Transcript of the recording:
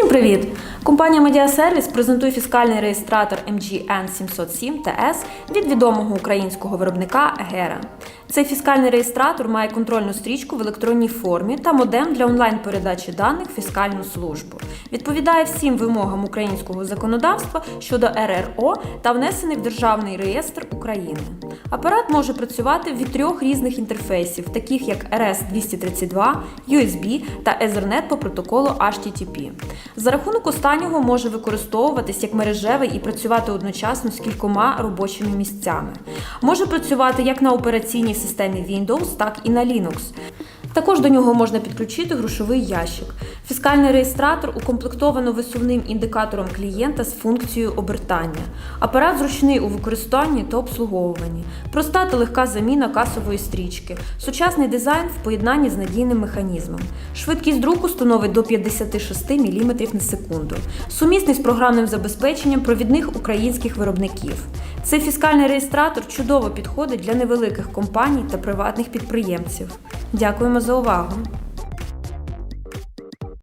Всім привіт! Компанія Медіасервіс презентує фіскальний реєстратор MGN 707 TS від відомого українського виробника Гера. Цей фіскальний реєстратор має контрольну стрічку в електронній формі та модем для онлайн-передачі даних в фіскальну службу. Відповідає всім вимогам українського законодавства щодо РРО та внесений в Державний реєстр України. Апарат може працювати від трьох різних інтерфейсів, таких як RS-232, USB та Ethernet по протоколу HTTP. За рахунок останнього може використовуватись як мережевий і працювати одночасно з кількома робочими місцями. Може працювати як на операційній системі Windows, так і на Linux. Також до нього можна підключити грошовий ящик. Фіскальний реєстратор укомплектовано висувним індикатором клієнта з функцією обертання. Апарат зручний у використанні та обслуговуванні. Проста та легка заміна касової стрічки. Сучасний дизайн в поєднанні з надійним механізмом. Швидкість друку становить до 56 мм на секунду. Сумісний з програмним забезпеченням провідних українських виробників. Цей фіскальний реєстратор чудово підходить для невеликих компаній та приватних підприємців. Дякуємо за увагу!